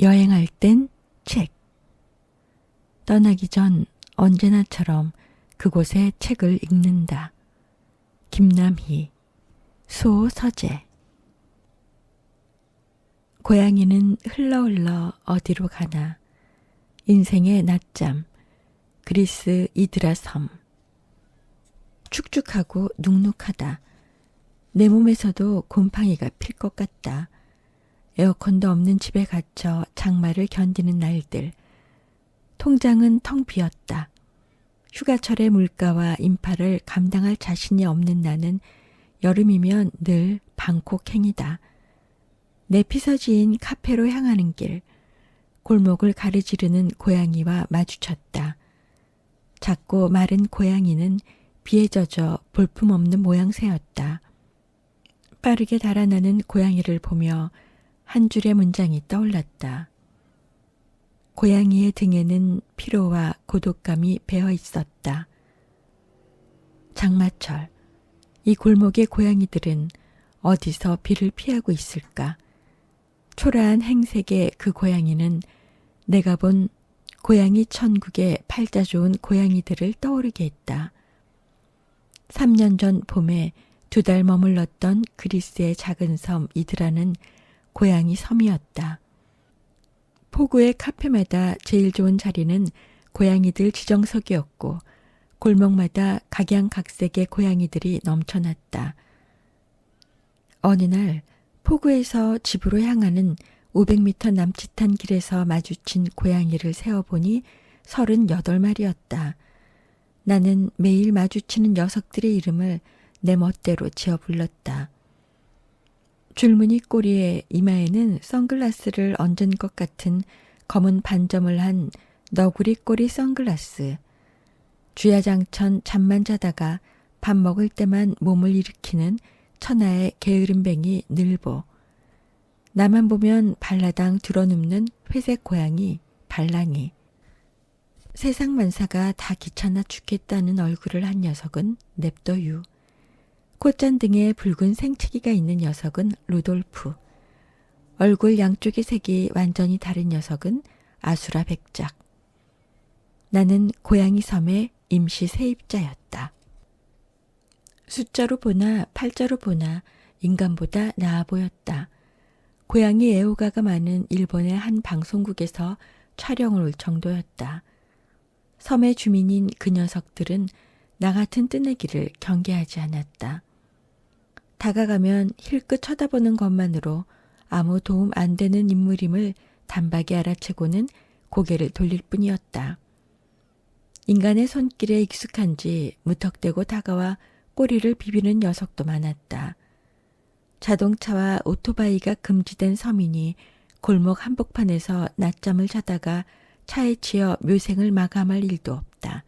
여행할 땐 책. 떠나기 전 언제나처럼 그곳에 책을 읽는다. 김남희, 수호 서재. 고양이는 흘러 흘러 어디로 가나. 인생의 낮잠, 그리스 이드라 섬. 축축하고 눅눅하다. 내 몸에서도 곰팡이가 필 것 같다. 에어컨도 없는 집에 갇혀 장마를 견디는 날들. 통장은 텅 비었다. 휴가철의 물가와 인파를 감당할 자신이 없는 나는 여름이면 늘 방콕행이다. 내 피서지인 카페로 향하는 길, 골목을 가르지르는 고양이와 마주쳤다. 작고 마른 고양이는 비에 젖어 볼품없는 모양새였다. 빠르게 달아나는 고양이를 보며 한 줄의 문장이 떠올랐다. 고양이의 등에는 피로와 고독감이 배어 있었다. 장마철, 이 골목의 고양이들은 어디서 비를 피하고 있을까? 초라한 행색의 그 고양이는 내가 본 고양이 천국의 팔자 좋은 고양이들을 떠오르게 했다. 3년 전 봄에 두 달 머물렀던 그리스의 작은 섬 이드라는 고양이 섬이었다. 포구의 카페마다 제일 좋은 자리는 고양이들 지정석이었고 골목마다 각양각색의 고양이들이 넘쳐났다. 어느 날 포구에서 집으로 향하는 500m 남짓한 길에서 마주친 고양이를 세어보니 38마리였다. 나는 매일 마주치는 녀석들의 이름을 내 멋대로 지어 불렀다. 줄무늬 꼬리에 이마에는 선글라스를 얹은 것 같은 검은 반점을 한 너구리 꼬리 선글라스. 주야장천 잠만 자다가 밥 먹을 때만 몸을 일으키는 천하의 게으름뱅이 늘보. 나만 보면 발라당 들어눕는 회색 고양이 발랑이. 세상 만사가 다 귀찮아 죽겠다는 얼굴을 한 녀석은 냅둬유. 콧잔 등에 붉은 생치기가 있는 녀석은 루돌프. 얼굴 양쪽의 색이 완전히 다른 녀석은 아수라 백작. 나는 고양이 섬의 임시 세입자였다. 숫자로 보나 팔자로 보나 인간보다 나아 보였다. 고양이 애호가가 많은 일본의 한 방송국에서 촬영을 올 정도였다. 섬의 주민인 그 녀석들은 나 같은 뜨내기를 경계하지 않았다. 다가가면 힐끗 쳐다보는 것만으로 아무 도움 안 되는 인물임을 단박에 알아채고는 고개를 돌릴 뿐이었다. 인간의 손길에 익숙한지 무턱대고 다가와 꼬리를 비비는 녀석도 많았다. 자동차와 오토바이가 금지된 서민이 골목 한복판에서 낮잠을 자다가 차에 치여 묘생을 마감할 일도 없다.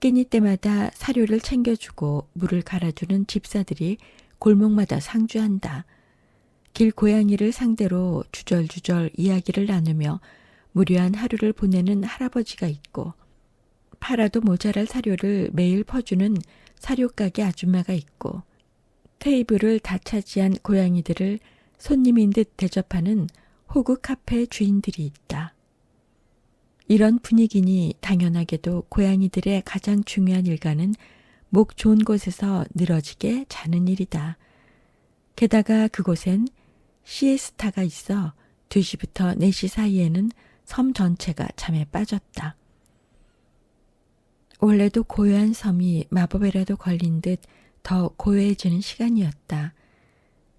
끼니 때마다 사료를 챙겨주고 물을 갈아주는 집사들이 골목마다 상주한다. 길 고양이를 상대로 주절주절 이야기를 나누며 무료한 하루를 보내는 할아버지가 있고 팔아도 모자랄 사료를 매일 퍼주는 사료가게 아줌마가 있고 테이블을 다 차지한 고양이들을 손님인 듯 대접하는 호구 카페 주인들이 있다. 이런 분위기니 당연하게도 고양이들의 가장 중요한 일과는 목 좋은 곳에서 늘어지게 자는 일이다. 게다가 그곳엔 시에스타가 있어 2시부터 4시 사이에는 섬 전체가 잠에 빠졌다. 원래도 고요한 섬이 마법에라도 걸린 듯 더 고요해지는 시간이었다.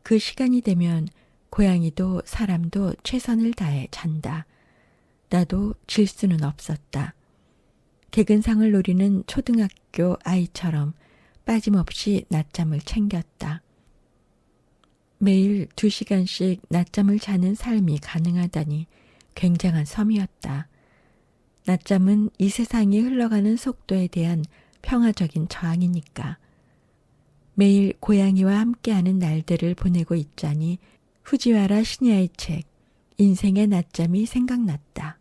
그 시간이 되면 고양이도 사람도 최선을 다해 잔다. 나도 질 수는 없었다. 개근상을 노리는 초등학교 아이처럼 빠짐없이 낮잠을 챙겼다. 매일 두 시간씩 낮잠을 자는 삶이 가능하다니 굉장한 섬이었다. 낮잠은 이 세상이 흘러가는 속도에 대한 평화적인 저항이니까. 매일 고양이와 함께하는 날들을 보내고 있자니 후지와라 시니아의 책 인생의 낮잠이 생각났다.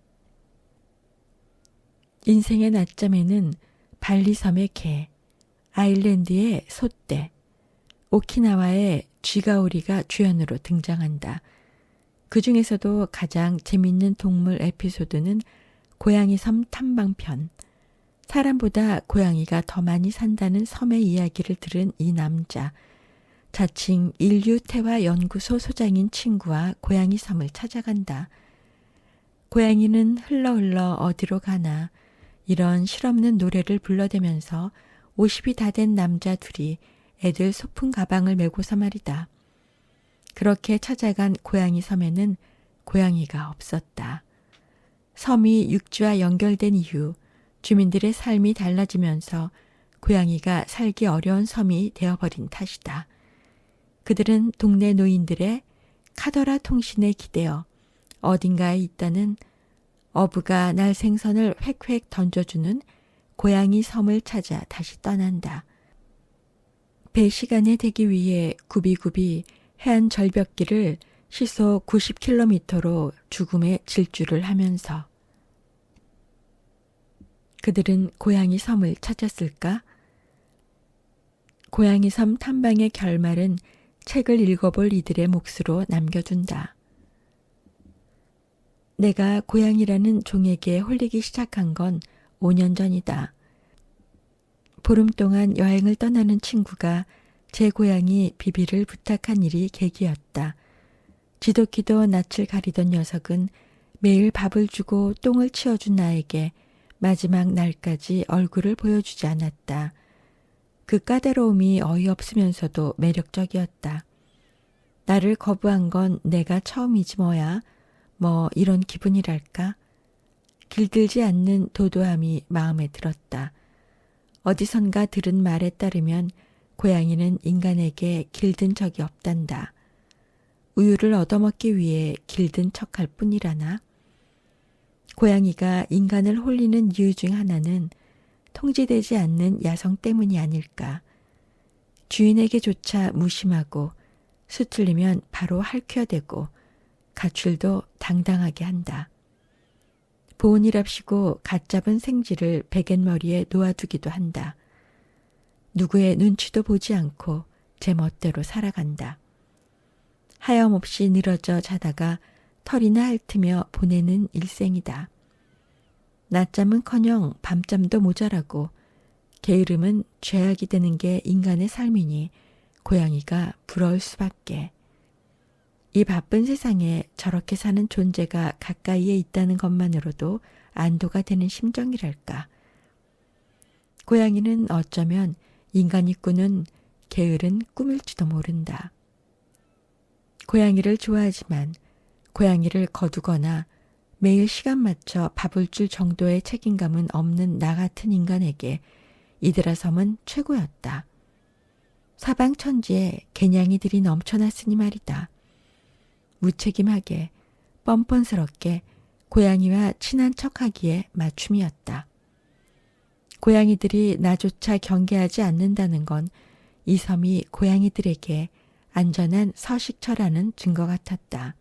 인생의 낮잠에는 발리섬의 개, 아일랜드의 소떼, 오키나와의 쥐가오리가 주연으로 등장한다. 그 중에서도 가장 재밌는 동물 에피소드는 고양이 섬 탐방편. 사람보다 고양이가 더 많이 산다는 섬의 이야기를 들은 이 남자. 자칭 인류태화 연구소 소장인 친구와 고양이 섬을 찾아간다. 고양이는 흘러 흘러 어디로 가나 이런 실없는 노래를 불러대면서 50이 다 된 남자 둘이 애들 소품 가방을 메고서 말이다. 그렇게 찾아간 고양이 섬에는 고양이가 없었다. 섬이 육지와 연결된 이후 주민들의 삶이 달라지면서 고양이가 살기 어려운 섬이 되어버린 탓이다. 그들은 동네 노인들의 카더라 통신에 기대어 어딘가에 있다는 어부가 날 생선을 획획 던져주는 고양이 섬을 찾아 다시 떠난다. 배 시간에 되기 위해 구비구비 해안 절벽길을 시속 90km로 죽음의 질주를 하면서 그들은 고양이 섬을 찾았을까? 고양이 섬 탐방의 결말은 책을 읽어볼 이들의 몫으로 남겨둔다. 내가 고양이라는 종에게 홀리기 시작한 건 5년 전이다. 보름 동안 여행을 떠나는 친구가 제 고양이 비비를 부탁한 일이 계기였다. 지독히도 낯을 가리던 녀석은 매일 밥을 주고 똥을 치워준 나에게 마지막 날까지 얼굴을 보여주지 않았다. 그 까다로움이 어이없으면서도 매력적이었다. 나를 거부한 건 내가 처음이지 뭐야. 뭐 이런 기분이랄까. 길들지 않는 도도함이 마음에 들었다. 어디선가 들은 말에 따르면 고양이는 인간에게 길든 적이 없단다. 우유를 얻어먹기 위해 길든 척할 뿐이라나. 고양이가 인간을 홀리는 이유 중 하나는 통제되지 않는 야성 때문이 아닐까. 주인에게조차 무심하고 수틀리면 바로 할퀴어대고 가출도 당당하게 한다. 보온이랍시고 갓 잡은 생쥐를 베갯머리에 놓아두기도 한다. 누구의 눈치도 보지 않고 제 멋대로 살아간다. 하염없이 늘어져 자다가 털이나 핥으며 보내는 일생이다. 낮잠은커녕 밤잠도 모자라고 게으름은 죄악이 되는 게 인간의 삶이니 고양이가 부러울 수밖에. 이 바쁜 세상에 저렇게 사는 존재가 가까이에 있다는 것만으로도 안도가 되는 심정이랄까. 고양이는 어쩌면 인간이 꾸는 게으른 꿈일지도 모른다. 고양이를 좋아하지만 고양이를 거두거나 매일 시간 맞춰 밥을 줄 정도의 책임감은 없는 나 같은 인간에게 이들아 섬은 최고였다. 사방 천지에 개냥이들이 넘쳐났으니 말이다. 무책임하게 뻔뻔스럽게 고양이와 친한 척하기에 맞춤이었다. 고양이들이 나조차 경계하지 않는다는 건 이 섬이 고양이들에게 안전한 서식처라는 증거 같았다.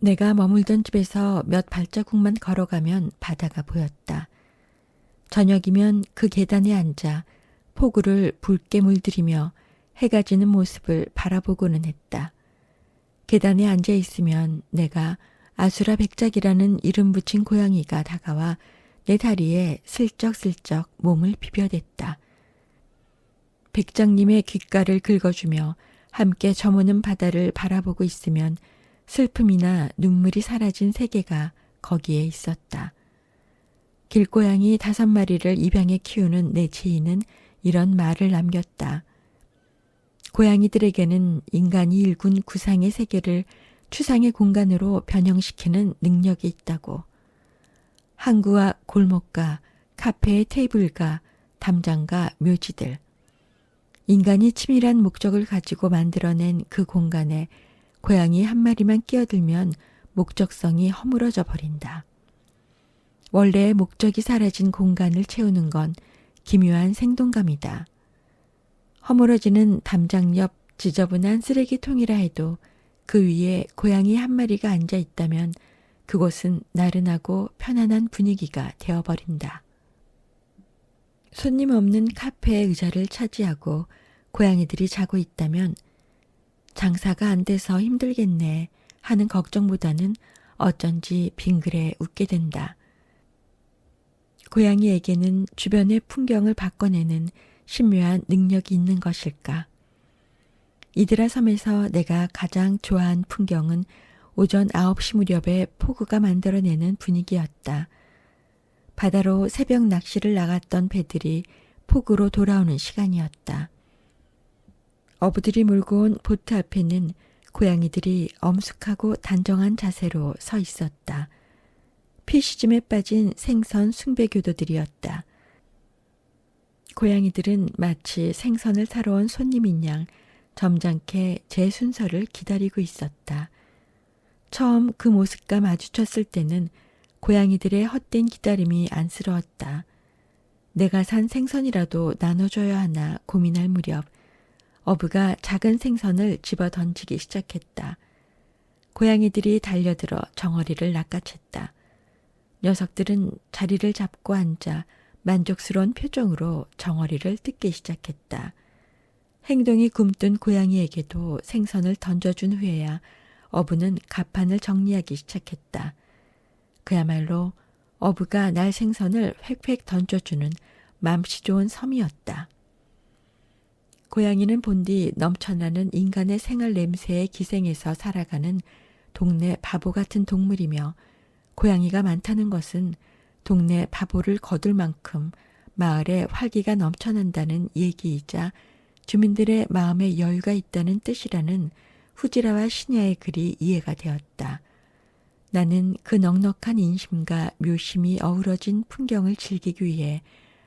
내가 머물던 집에서 몇 발자국만 걸어가면 바다가 보였다. 저녁이면 그 계단에 앉아 폭우를 붉게 물들이며 해가 지는 모습을 바라보고는 했다. 계단에 앉아 있으면 내가 아수라 백작이라는 이름 붙인 고양이가 다가와 내 다리에 슬쩍슬쩍 몸을 비벼댔다. 백장님의 귓가를 긁어주며 함께 저무는 바다를 바라보고 있으면 슬픔이나 눈물이 사라진 세계가 거기에 있었다. 길고양이 다섯 마리를 입양해 키우는 내 지인은 이런 말을 남겼다. 고양이들에게는 인간이 일군 구상의 세계를 추상의 공간으로 변형시키는 능력이 있다고. 항구와 골목가, 카페의 테이블과 담장과 묘지들. 인간이 치밀한 목적을 가지고 만들어낸 그 공간에 고양이 한 마리만 끼어들면 목적성이 허물어져 버린다. 원래의 목적이 사라진 공간을 채우는 건 기묘한 생동감이다. 허물어지는 담장 옆 지저분한 쓰레기통이라 해도 그 위에 고양이 한 마리가 앉아 있다면 그곳은 나른하고 편안한 분위기가 되어버린다. 손님 없는 카페의 의자를 차지하고 고양이들이 자고 있다면 장사가 안 돼서 힘들겠네 하는 걱정보다는 어쩐지 빙그레 웃게 된다. 고양이에게는 주변의 풍경을 바꿔내는 신묘한 능력이 있는 것일까? 이드라 섬에서 내가 가장 좋아한 풍경은 오전 9시 무렵에 포구가 만들어내는 분위기였다. 바다로 새벽 낚시를 나갔던 배들이 포구로 돌아오는 시간이었다. 어부들이 몰고 온 보트 앞에는 고양이들이 엄숙하고 단정한 자세로 서 있었다. 피시즘에 빠진 생선 숭배교도들이었다. 고양이들은 마치 생선을 사러 온 손님인 양 점잖게 제 순서를 기다리고 있었다. 처음 그 모습과 마주쳤을 때는 고양이들의 헛된 기다림이 안쓰러웠다. 내가 산 생선이라도 나눠줘야 하나 고민할 무렵 어부가 작은 생선을 집어 던지기 시작했다. 고양이들이 달려들어 정어리를 낚아챘다. 녀석들은 자리를 잡고 앉아 만족스러운 표정으로 정어리를 뜯기 시작했다. 행동이 굼뜬 고양이에게도 생선을 던져준 후에야 어부는 가판을 정리하기 시작했다. 그야말로 어부가 날 생선을 획획 던져주는 맘씨 좋은 섬이었다. 고양이는 본디 넘쳐나는 인간의 생활 냄새에 기생해서 살아가는 동네 바보 같은 동물이며 고양이가 많다는 것은 동네 바보를 거둘 만큼 마을에 활기가 넘쳐난다는 얘기이자 주민들의 마음에 여유가 있다는 뜻이라는 후지라와 신야의 글이 이해가 되었다. 나는 그 넉넉한 인심과 묘심이 어우러진 풍경을 즐기기 위해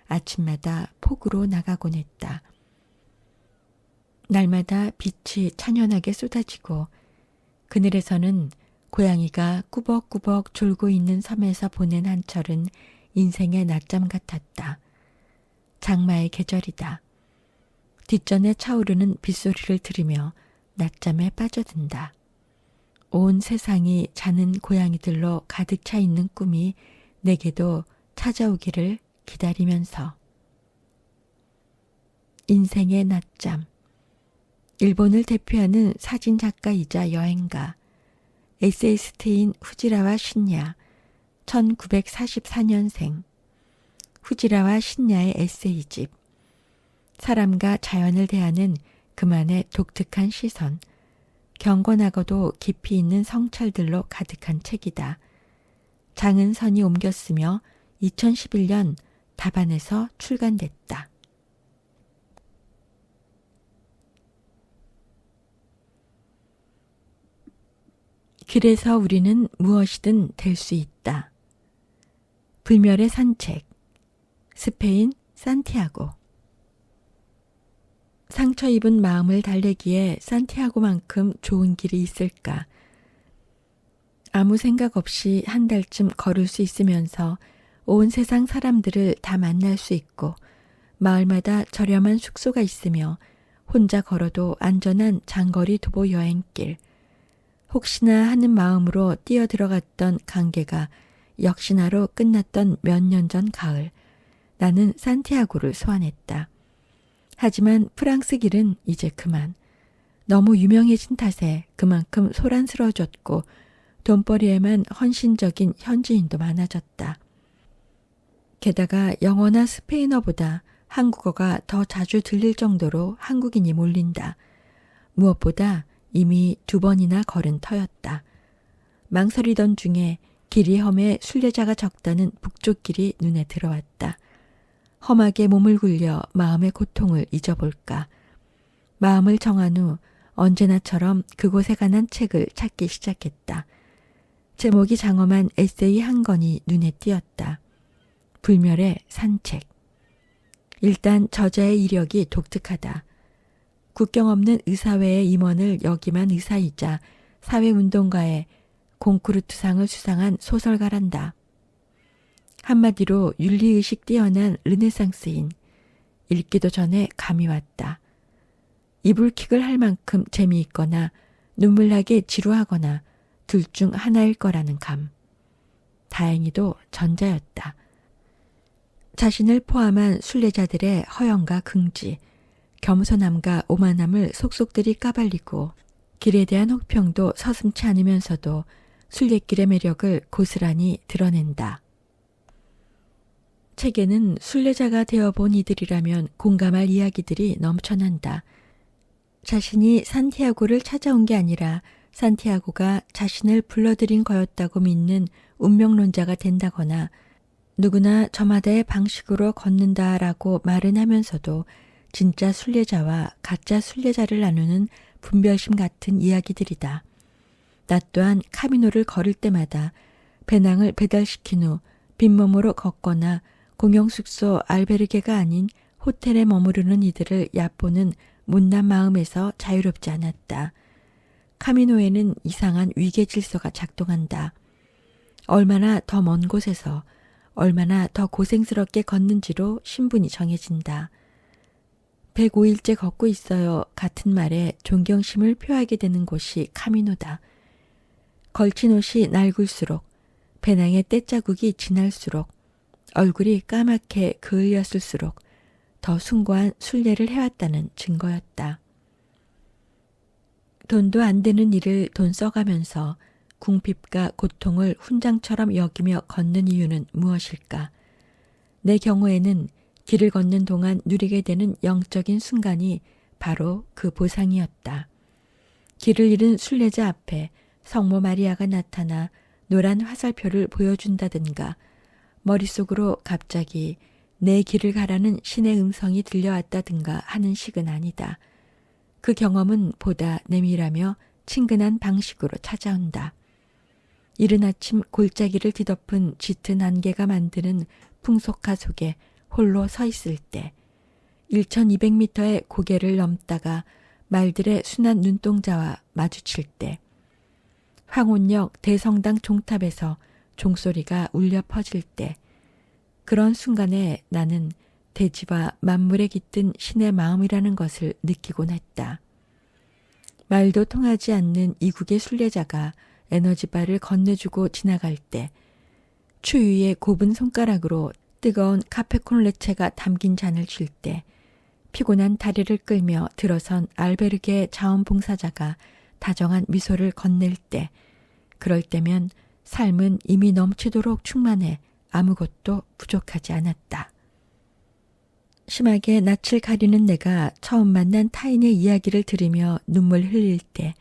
아침마다 폭으로 나가곤 했다. 날마다 빛이 찬연하게 쏟아지고 그늘에서는 고양이가 꾸벅꾸벅 졸고 있는 섬에서 보낸 한철은 인생의 낮잠 같았다. 장마의 계절이다. 뒷전에 차오르는 빗소리를 들으며 낮잠에 빠져든다. 온 세상이 자는 고양이들로 가득 차 있는 꿈이 내게도 찾아오기를 기다리면서 인생의 낮잠 일본을 대표하는 사진 작가이자 여행가 에세이스트인 후지라와 신야 1944년생 후지라와 신야의 에세이집 사람과 자연을 대하는 그만의 독특한 시선 경건하고도 깊이 있는 성찰들로 가득한 책이다. 장은선이 옮겼으며 2011년 답안에서 출간됐다. 길에서 우리는 무엇이든 될 수 있다. 불멸의 산책. 스페인 산티아고. 상처 입은 마음을 달래기에 산티아고만큼 좋은 길이 있을까? 아무 생각 없이 한 달쯤 걸을 수 있으면서 온 세상 사람들을 다 만날 수 있고 마을마다 저렴한 숙소가 있으며 혼자 걸어도 안전한 장거리 도보 여행길. 혹시나 하는 마음으로 뛰어 들어갔던 관계가 역시나로 끝났던 몇 년 전 가을. 나는 산티아고를 소환했다. 하지만 프랑스 길은 이제 그만. 너무 유명해진 탓에 그만큼 소란스러워졌고 돈벌이에만 헌신적인 현지인도 많아졌다. 게다가 영어나 스페인어보다 한국어가 더 자주 들릴 정도로 한국인이 몰린다. 무엇보다 이미 두 번이나 걸은 터였다. 망설이던 중에 길이 험해 순례자가 적다는 북쪽 길이 눈에 들어왔다. 험하게 몸을 굴려 마음의 고통을 잊어볼까. 마음을 정한 후 언제나처럼 그곳에 관한 책을 찾기 시작했다. 제목이 장엄한 에세이 한 권이 눈에 띄었다. 불멸의 산책. 일단 저자의 이력이 독특하다. 국경 없는 의사회의 임원을 역임한 의사이자 사회운동가의 공쿠르트상을 수상한 소설가란다. 한마디로 윤리의식 뛰어난 르네상스인. 읽기도 전에 감이 왔다. 이불킥을 할 만큼 재미있거나 눈물나게 지루하거나 둘 중 하나일 거라는 감. 다행히도 전자였다. 자신을 포함한 순례자들의 허영과 긍지, 겸손함과 오만함을 속속들이 까발리고 길에 대한 혹평도 서슴치 않으면서도 순례길의 매력을 고스란히 드러낸다. 책에는 순례자가 되어본 이들이라면 공감할 이야기들이 넘쳐난다. 자신이 산티아고를 찾아온 게 아니라 산티아고가 자신을 불러들인 거였다고 믿는 운명론자가 된다거나 누구나 저마다의 방식으로 걷는다라고 말은 하면서도 진짜 순례자와 가짜 순례자를 나누는 분별심 같은 이야기들이다. 나 또한 카미노를 걸을 때마다 배낭을 배달시킨 후 빈몸으로 걷거나 공영 숙소 알베르게가 아닌 호텔에 머무르는 이들을 얕보는 못난 마음에서 자유롭지 않았다. 카미노에는 이상한 위계 질서가 작동한다. 얼마나 더 먼 곳에서 얼마나 더 고생스럽게 걷는지로 신분이 정해진다. 105일째 걷고 있어요 같은 말에 존경심을 표하게 되는 곳이 카미노다. 걸친 옷이 낡을수록 배낭의 떼자국이 진할수록 얼굴이 까맣게 그을렸을수록 더 숭고한 순례를 해왔다는 증거였다. 돈도 안 되는 일을 돈 써가면서 궁핍과 고통을 훈장처럼 여기며 걷는 이유는 무엇일까? 내 경우에는 길을 걷는 동안 누리게 되는 영적인 순간이 바로 그 보상이었다. 길을 잃은 순례자 앞에 성모 마리아가 나타나 노란 화살표를 보여준다든가 머릿속으로 갑자기 내 길을 가라는 신의 음성이 들려왔다든가 하는 식은 아니다. 그 경험은 보다 내밀하며 친근한 방식으로 찾아온다. 이른 아침 골짜기를 뒤덮은 짙은 안개가 만드는 풍속화 속에 홀로 서 있을 때 1200m의 고개를 넘다가 말들의 순한 눈동자와 마주칠 때 황혼역 대성당 종탑에서 종소리가 울려 퍼질 때 그런 순간에 나는 대지와 만물에 깃든 신의 마음이라는 것을 느끼곤 했다. 말도 통하지 않는 이국의 순례자가 에너지바를 건네주고 지나갈 때 추위에 곱은 손가락으로 뜨거운 카페콘레체가 담긴 잔을 쥘때 피곤한 다리를 끌며 들어선 알베르게 자원봉사자가 다정한 미소를 건넬 때 그럴 때면 삶은 이미 넘치도록 충만해 아무것도 부족하지 않았다. 심하게 낯을 가리는 내가 처음 만난 타인의 이야기를 들으며 눈물 흘릴 때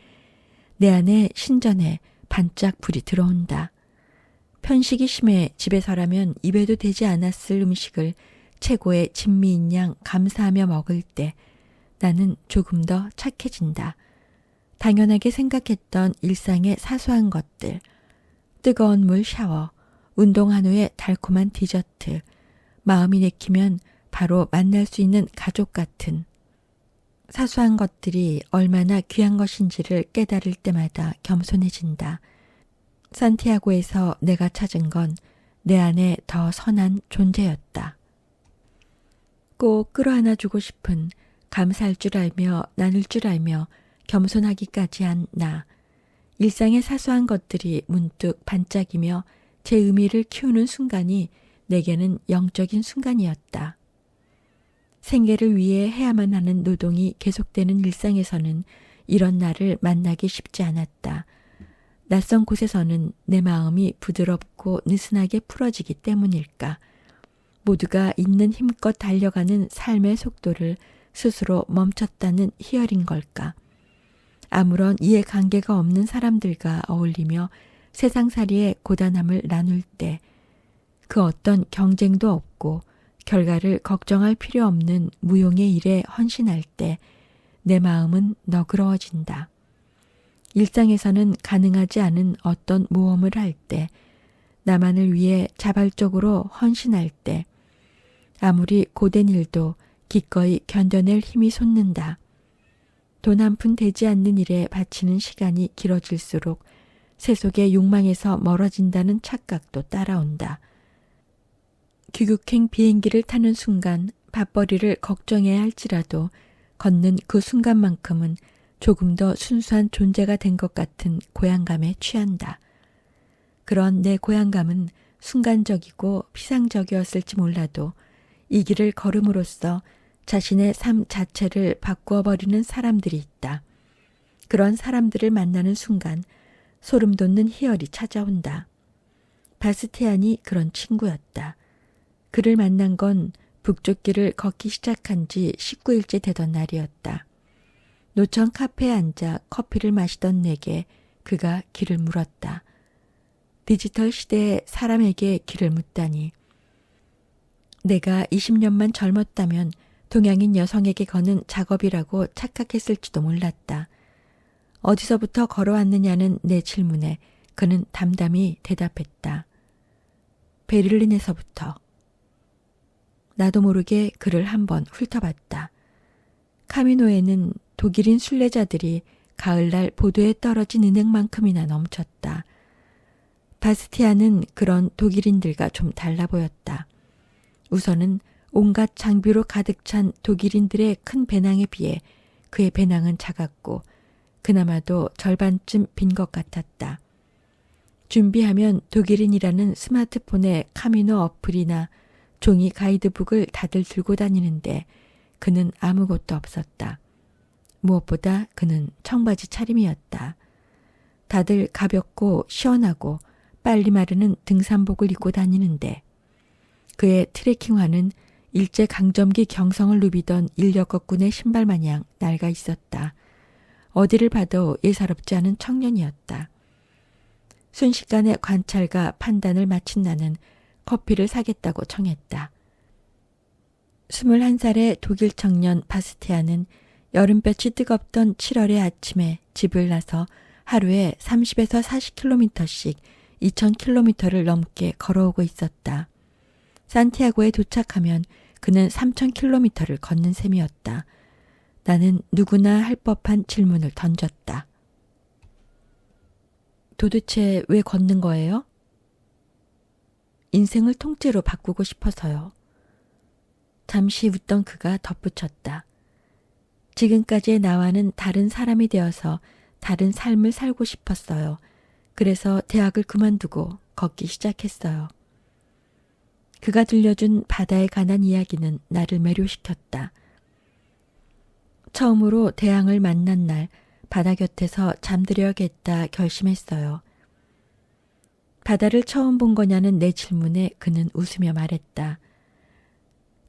내 안에 신전에 반짝 불이 들어온다. 편식이 심해 집에서라면 입에도 되지 않았을 음식을 최고의 진미인 양 감사하며 먹을 때 나는 조금 더 착해진다. 당연하게 생각했던 일상의 사소한 것들, 뜨거운 물 샤워, 운동한 후에 달콤한 디저트, 마음이 내키면 바로 만날 수 있는 가족 같은 사소한 것들이 얼마나 귀한 것인지를 깨달을 때마다 겸손해진다. 산티아고에서 내가 찾은 건 내 안에 더 선한 존재였다. 꼭 끌어안아 주고 싶은 감사할 줄 알며 나눌 줄 알며 겸손하기까지 한 나. 일상의 사소한 것들이 문득 반짝이며 제 의미를 키우는 순간이 내게는 영적인 순간이었다. 생계를 위해 해야만 하는 노동이 계속되는 일상에서는 이런 나를 만나기 쉽지 않았다. 낯선 곳에서는 내 마음이 부드럽고 느슨하게 풀어지기 때문일까. 모두가 있는 힘껏 달려가는 삶의 속도를 스스로 멈췄다는 희열인 걸까. 아무런 이해관계가 없는 사람들과 어울리며 세상살이의 고단함을 나눌 때 그 어떤 경쟁도 없고 결과를 걱정할 필요 없는 무용의 일에 헌신할 때 내 마음은 너그러워진다. 일상에서는 가능하지 않은 어떤 모험을 할 때, 나만을 위해 자발적으로 헌신할 때, 아무리 고된 일도 기꺼이 견뎌낼 힘이 솟는다. 돈 한 푼 되지 않는 일에 바치는 시간이 길어질수록 세속의 욕망에서 멀어진다는 착각도 따라온다. 귀국행 비행기를 타는 순간 밥벌이를 걱정해야 할지라도 걷는 그 순간만큼은 조금 더 순수한 존재가 된 것 같은 고향감에 취한다. 그런 내 고향감은 순간적이고 피상적이었을지 몰라도 이 길을 걸음으로써 자신의 삶 자체를 바꾸어 버리는 사람들이 있다. 그런 사람들을 만나는 순간 소름 돋는 희열이 찾아온다. 바스티안이 그런 친구였다. 그를 만난 건 북쪽 길을 걷기 시작한 지 19일째 되던 날이었다. 노천 카페에 앉아 커피를 마시던 내게 그가 길을 물었다. 디지털 시대에 사람에게 길을 묻다니. 내가 20년만 젊었다면 동양인 여성에게 거는 작업이라고 착각했을지도 몰랐다. 어디서부터 걸어왔느냐는 내 질문에 그는 담담히 대답했다. 베를린에서부터. 나도 모르게 그를 한번 훑어봤다. 카미노에는 독일인 순례자들이 가을날 보도에 떨어진 은행만큼이나 넘쳤다. 바스티아는 그런 독일인들과 좀 달라 보였다. 우선은 온갖 장비로 가득 찬 독일인들의 큰 배낭에 비해 그의 배낭은 작았고 그나마도 절반쯤 빈 것 같았다. 준비하면 독일인이라는 스마트폰에 카미노 어플이나 종이 가이드북을 다들 들고 다니는데 그는 아무것도 없었다. 무엇보다 그는 청바지 차림이었다. 다들 가볍고 시원하고 빨리 마르는 등산복을 입고 다니는데 그의 트레킹화는 일제 강점기 경성을 누비던 인력거꾼의 신발 마냥 낡아 있었다. 어디를 봐도 예사롭지 않은 청년이었다. 순식간에 관찰과 판단을 마친 나는 커피를 사겠다고 청했다. 21살의 독일 청년 바스티아는 여름볕이 뜨겁던 7월의 아침에 집을 나서 하루에 30에서 40km씩 2000km를 넘게 걸어오고 있었다. 산티아고에 도착하면 그는 3000km를 걷는 셈이었다. 나는 누구나 할 법한 질문을 던졌다. 도대체 왜 걷는 거예요? 인생을 통째로 바꾸고 싶어서요. 잠시 웃던 그가 덧붙였다. 지금까지의 나와는 다른 사람이 되어서 다른 삶을 살고 싶었어요. 그래서 대학을 그만두고 걷기 시작했어요. 그가 들려준 바다에 관한 이야기는 나를 매료시켰다. 처음으로 대항을 만난 날 바다 곁에서 잠들여야겠다 결심했어요. 바다를 처음 본 거냐는 내 질문에 그는 웃으며 말했다.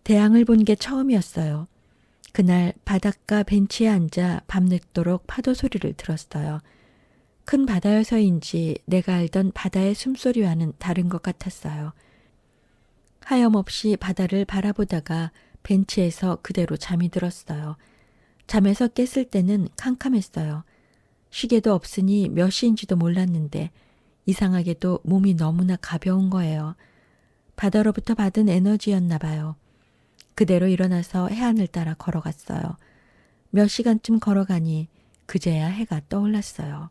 대항을 본 게 처음이었어요. 그날 바닷가 벤치에 앉아 밤늦도록 파도 소리를 들었어요. 큰 바다여서인지 내가 알던 바다의 숨소리와는 다른 것 같았어요. 하염없이 바다를 바라보다가 벤치에서 그대로 잠이 들었어요. 잠에서 깼을 때는 캄캄했어요. 시계도 없으니 몇 시인지도 몰랐는데 이상하게도 몸이 너무나 가벼운 거예요. 바다로부터 받은 에너지였나 봐요. 그대로 일어나서 해안을 따라 걸어갔어요. 몇 시간쯤 걸어가니 그제야 해가 떠올랐어요.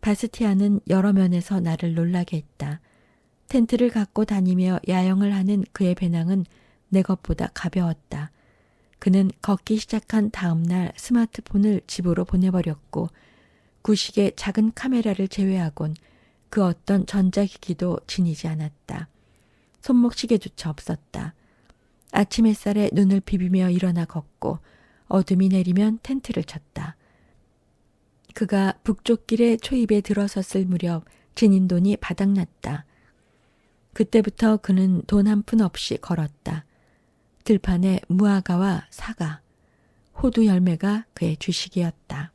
바스티아는 여러 면에서 나를 놀라게 했다. 텐트를 갖고 다니며 야영을 하는 그의 배낭은 내 것보다 가벼웠다. 그는 걷기 시작한 다음 날 스마트폰을 집으로 보내버렸고 구식의 작은 카메라를 제외하곤 그 어떤 전자기기도 지니지 않았다. 손목시계조차 없었다. 아침 햇살에 눈을 비비며 일어나 걷고 어둠이 내리면 텐트를 쳤다. 그가 북쪽 길의 초입에 들어섰을 무렵 지닌 돈이 바닥났다. 그때부터 그는 돈 한 푼 없이 걸었다. 들판에 무화과와 사과, 호두 열매가 그의 주식이었다.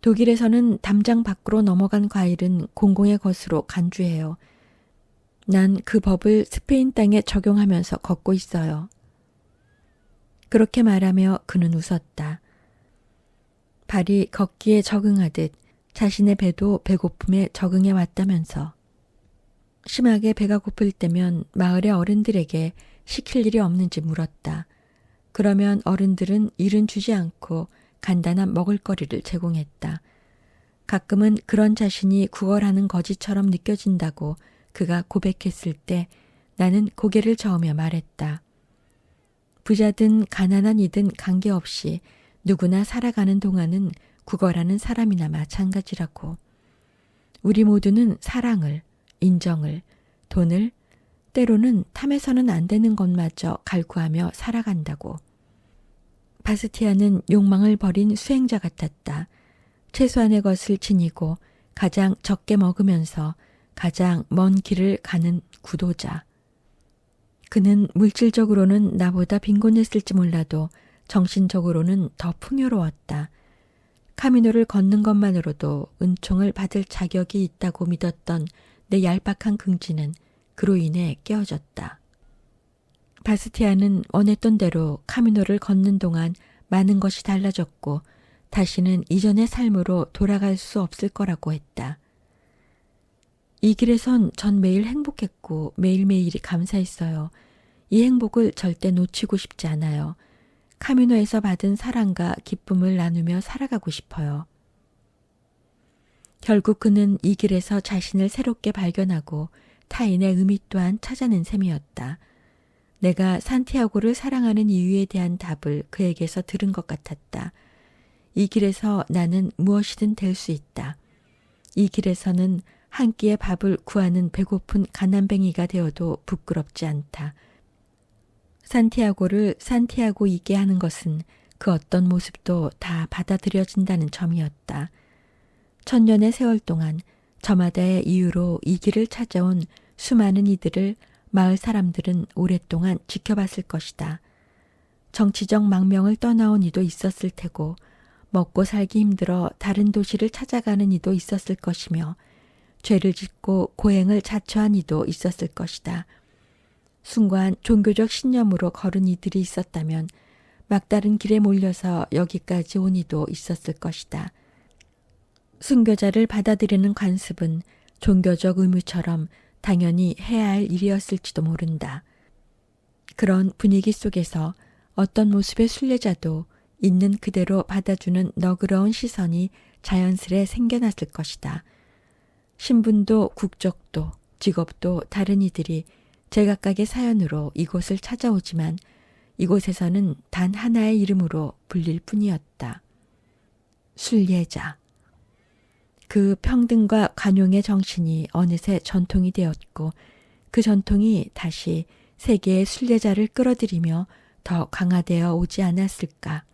독일에서는 담장 밖으로 넘어간 과일은 공공의 것으로 간주해요. 난 그 법을 스페인 땅에 적용하면서 걷고 있어요. 그렇게 말하며 그는 웃었다. 발이 걷기에 적응하듯 자신의 배도 배고픔에 적응해 왔다면서. 심하게 배가 고플 때면 마을의 어른들에게 시킬 일이 없는지 물었다. 그러면 어른들은 일은 주지 않고 간단한 먹을거리를 제공했다. 가끔은 그런 자신이 구걸하는 거지처럼 느껴진다고 그가 고백했을 때 나는 고개를 저으며 말했다. 부자든 가난한 이든 관계없이 누구나 살아가는 동안은 구걸하는 사람이나 마찬가지라고. 우리 모두는 사랑을, 인정을, 돈을, 때로는 탐해서는 안 되는 것마저 갈구하며 살아간다고. 바스티아는 욕망을 버린 수행자 같았다. 최소한의 것을 지니고 가장 적게 먹으면서 가장 먼 길을 가는 구도자. 그는 물질적으로는 나보다 빈곤했을지 몰라도 정신적으로는 더 풍요로웠다. 카미노를 걷는 것만으로도 은총을 받을 자격이 있다고 믿었던 내 얄팍한 긍지는 그로 인해 깨어졌다. 바스티아는 원했던 대로 카미노를 걷는 동안 많은 것이 달라졌고 다시는 이전의 삶으로 돌아갈 수 없을 거라고 했다. 이 길에선 전 매일 행복했고 매일매일이 감사했어요. 이 행복을 절대 놓치고 싶지 않아요. 카미노에서 받은 사랑과 기쁨을 나누며 살아가고 싶어요. 결국 그는 이 길에서 자신을 새롭게 발견하고 타인의 의미 또한 찾아낸 셈이었다. 내가 산티아고를 사랑하는 이유에 대한 답을 그에게서 들은 것 같았다. 이 길에서 나는 무엇이든 될 수 있다. 이 길에서는 한 끼의 밥을 구하는 배고픈 가난뱅이가 되어도 부끄럽지 않다. 산티아고를 산티아고이게 하는 것은 그 어떤 모습도 다 받아들여진다는 점이었다. 천년의 세월 동안 저마다의 이유로 이 길을 찾아온 수많은 이들을 마을 사람들은 오랫동안 지켜봤을 것이다. 정치적 망명을 떠나온 이도 있었을 테고 먹고 살기 힘들어 다른 도시를 찾아가는 이도 있었을 것이며 죄를 짓고 고행을 자초한 이도 있었을 것이다. 순간 종교적 신념으로 걸은 이들이 있었다면 막다른 길에 몰려서 여기까지 온 이도 있었을 것이다. 순교자를 받아들이는 관습은 종교적 의무처럼 당연히 해야 할 일이었을지도 모른다. 그런 분위기 속에서 어떤 모습의 순례자도 있는 그대로 받아주는 너그러운 시선이 자연스레 생겨났을 것이다. 신분도 국적도 직업도 다른 이들이 제각각의 사연으로 이곳을 찾아오지만 이곳에서는 단 하나의 이름으로 불릴 뿐이었다. 순례자. 그 평등과 관용의 정신이 어느새 전통이 되었고 그 전통이 다시 세계의 순례자를 끌어들이며 더 강화되어 오지 않았을까.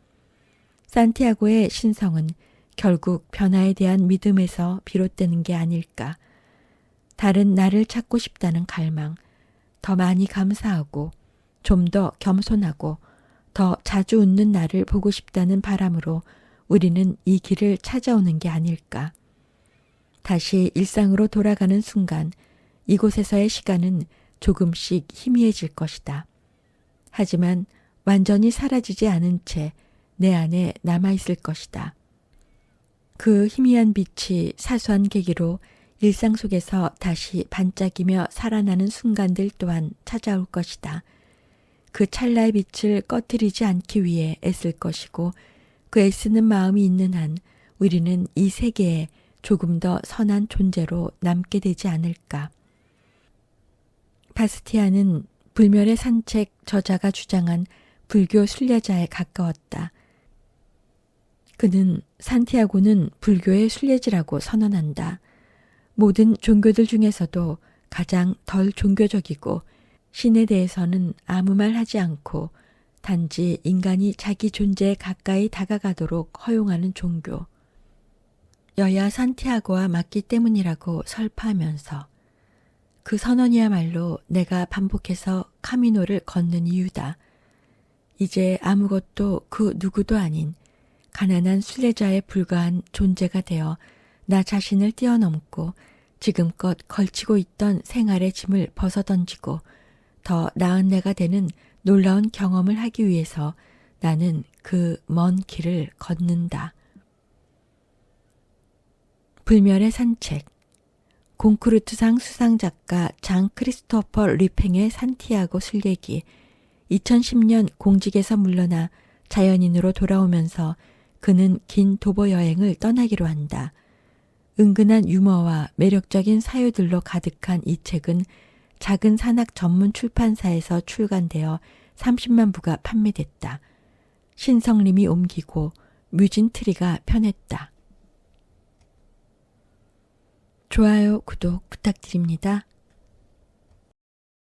산티아고의 신성은 결국 변화에 대한 믿음에서 비롯되는 게 아닐까. 다른 나를 찾고 싶다는 갈망, 더 많이 감사하고 좀 더 겸손하고 더 자주 웃는 나를 보고 싶다는 바람으로 우리는 이 길을 찾아오는 게 아닐까. 다시 일상으로 돌아가는 순간 이곳에서의 시간은 조금씩 희미해질 것이다. 하지만 완전히 사라지지 않은 채 내 안에 남아있을 것이다. 그 희미한 빛이 사소한 계기로 일상 속에서 다시 반짝이며 살아나는 순간들 또한 찾아올 것이다. 그 찰나의 빛을 꺼뜨리지 않기 위해 애쓸 것이고 그 애쓰는 마음이 있는 한 우리는 이 세계에 조금 더 선한 존재로 남게 되지 않을까. 바스티아는 불멸의 산책 저자가 주장한 불교 순례자에 가까웠다. 그는 산티아고는 불교의 순례지라고 선언한다. 모든 종교들 중에서도 가장 덜 종교적이고 신에 대해서는 아무 말 하지 않고 단지 인간이 자기 존재에 가까이 다가가도록 허용하는 종교. 여야 산티아고와 맞기 때문이라고 설파하면서 그 선언이야말로 내가 반복해서 카미노를 걷는 이유다. 이제 아무것도 그 누구도 아닌 가난한 순례자에 불과한 존재가 되어 나 자신을 뛰어넘고 지금껏 걸치고 있던 생활의 짐을 벗어던지고 더 나은 내가 되는 놀라운 경험을 하기 위해서 나는 그 먼 길을 걷는다. 불멸의 산책 공크루트상 수상작가 장 크리스토퍼 리팽의 산티아고 순례기 2010년 공직에서 물러나 자연인으로 돌아오면서 그는 긴 도보 여행을 떠나기로 한다. 은근한 유머와 매력적인 사유들로 가득한 이 책은 작은 산악 전문 출판사에서 출간되어 30만 부가 판매됐다. 신성림이 옮기고 뮤진 트리가 편했다. 좋아요, 구독 부탁드립니다.